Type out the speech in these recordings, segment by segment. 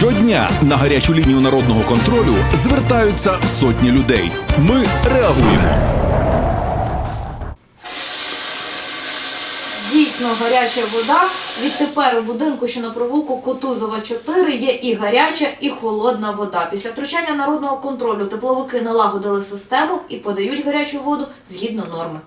Щодня на гарячу лінію народного контролю звертаються сотні людей. Ми реагуємо. Дійсно, гаряча вода. Відтепер у будинку, що на провулку Котузова 4, є і гаряча, і холодна вода. Після втручання народного контролю тепловики налагодили систему і подають гарячу воду згідно норми.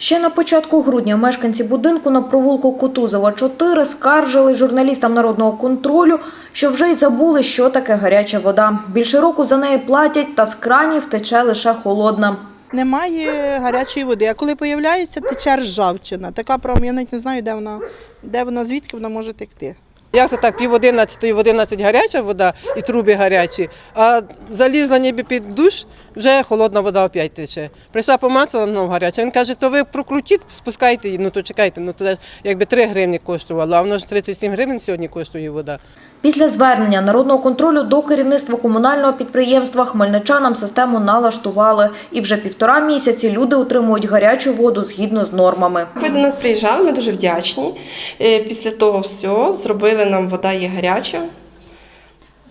Ще на початку грудня мешканці будинку на провулку Кутузова 4 скаржили журналістам народного контролю, що вже й забули, що таке гаряча вода. Більше року за неї платять, та з кранів тече лише холодна. Немає гарячої води. А коли появляється, тече ржавчина. Така прям, я навіть не знаю, де вона, де вона, звідки вона може текти. Як це так, пів одинадцятої в одинадцять гаряча вода і труби гарячі, а залізла ніби під душ, вже холодна вода опять тече. Прийшла помацала, ну гаряча. Він каже, то ви прокрутіть, спускайте її, ну то чекайте, ну то якби 3 гривні коштувало, а воно ж 37 гривень сьогодні коштує вода. Після звернення народного контролю до керівництва комунального підприємства хмельничанам систему налаштували. І вже півтора місяці люди отримують гарячу воду згідно з нормами. Ви до нас приїжджали, ми дуже вдячні. Е, Після того всього зробили нам вода є гаряча.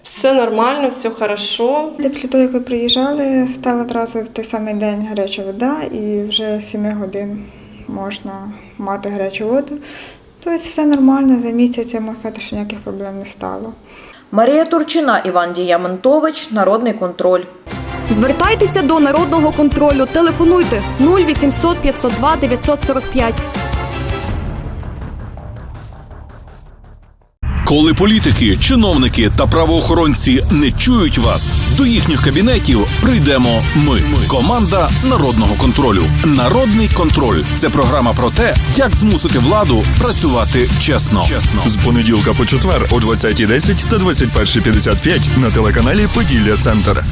Все нормально, все хорошо. Після того, як ви приїжджали, стала одразу в той самий день гаряча вода, і вже 7 годин можна мати гарячу воду. Тобто все нормально, за місяць я можу сказати, що ніяких проблем не стало. Марія Турчина, Іван Діяментович, Народний контроль. Звертайтеся до народного контролю. Телефонуйте 0800 502 945. Коли політики, чиновники та правоохоронці не чують вас, до їхніх кабінетів прийдемо ми. Команда народного контролю. Народний контроль це програма про те, як змусити владу працювати чесно. Чесно З понеділка по четвер о 20.10 та 21.55 на телеканалі Поділля Центр.